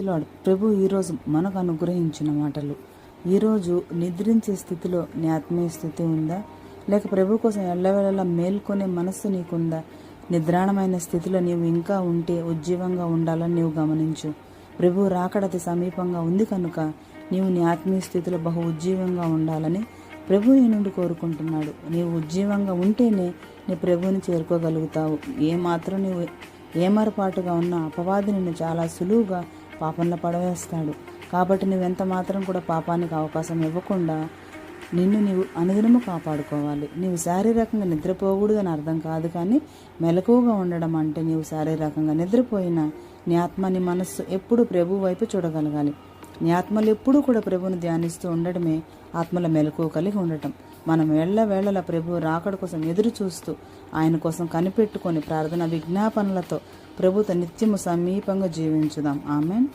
Lord ప్రభు ఈరోజు మనకు అనుగ్రహించిన మాటలు. ఈరోజు నిద్రించే స్థితిలో నీ ఆత్మీయ స్థితి ఉందా? లేక ప్రభు కోసం ఎల్లవేళలా మేల్కొనే మనస్సు నీకుందా? నిద్రాణమైన స్థితిలో నీవు ఇంకా ఉంటే ఉజ్జీవంగా ఉండాలని నీవు గమనించు. ప్రభు రాకడతి సమీపంగా ఉంది కనుక నీవు నీ ఆత్మీయ స్థితిలో బహు ఉజ్జీవంగా ఉండాలని ప్రభు నీ నుండి కోరుకుంటున్నాడు. నీవు ఉజ్జీవంగా ఉంటేనే నీ ప్రభువుని చేరుకోగలుగుతావు. ఏ మాత్రం నీవు ఏమరపాటుగా ఉన్న అపవాది నిన్ను చాలా సులువుగా పాపంలో పడవేస్తాడు. కాబట్టి నువ్వెంత మాత్రం కూడా పాపానికి అవకాశం ఇవ్వకుండా నిన్ను నీవు అనుదినము కాపాడుకోవాలి. నీవు శారీరకంగా నిద్రపోకూడదు అని అర్థం కాదు కానీ మెలకువగా ఉండడం అంటే నీవు శారీరకంగా నిద్రపోయినా నీ ఆత్మ నీ మనస్సు ఎప్పుడు ప్రభు వైపు చూడగలగాలి. నీ ఆత్మలు ఎప్పుడూ కూడా ప్రభువును ధ్యానిస్తూ ఉండడమే ఆత్మల మెలకువ కలిగి ఉండటం. మనం వేళ్ళ వేళల ప్రభు రాకడ కోసం ఎదురు చూస్తూ ఆయన కోసం కనిపెట్టుకొని ప్రార్థన విజ్ఞాపనలతో ప్రభుత్వ నిత్యము సమీపంగా జీవించుదాం. ఆమెన్.